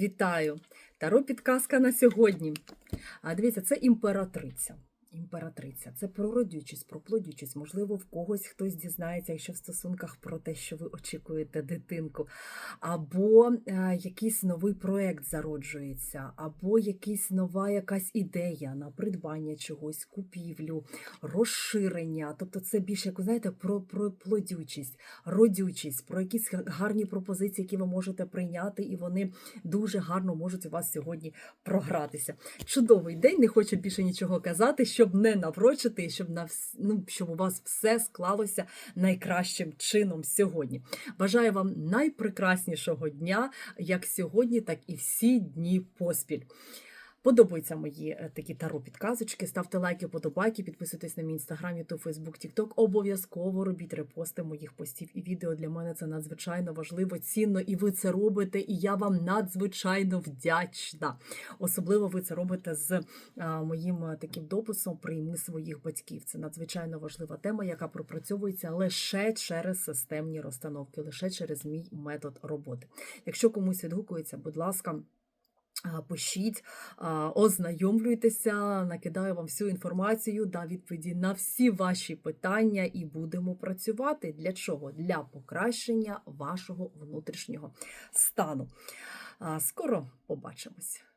Вітаю! Таро підказка на сьогодні. А дивіться, це імператриця. Імператриця це про родючість, про плодючість. Можливо, в когось хтось дізнається, якщо в стосунках про те, що ви очікуєте дитинку, або е, якийсь новий проект зароджується, або якась нова якась ідея на придбання чогось, купівлю, розширення. Тобто, це більше, як ви знаєте, про, про плодючість, родючість, про якісь гарні пропозиції, які ви можете прийняти, і вони дуже гарно можуть у вас сьогодні програтися. Чудовий день, не хочу більше нічого казати, щоб не наврочити, і щоб на ну, щоб у вас все склалося найкращим чином сьогодні. Бажаю вам найпрекраснішого дня, як сьогодні, так і всі дні поспіль. Подобаються мої е, такі таро підказочки. Ставте лайки, подобайки, підписуйтесь на мій інстаграм, ютуб, фейсбук, тікток. Обов'язково робіть репости моїх постів і відео. Для мене це надзвичайно важливо, цінно, і ви це робите. І я вам надзвичайно вдячна. Особливо ви це робите з а, моїм е, таким дописом Прийми своїх батьків. Це надзвичайно важлива тема, яка пропрацьовується лише через системні розстановки, лише через мій метод роботи. Якщо комусь відгукується, будь ласка. Пишіть, ознайомлюйтеся, накидаю вам всю інформацію, дам відповіді на всі ваші питання і будемо працювати. Для чого? Для покращення вашого внутрішнього стану. Скоро побачимось.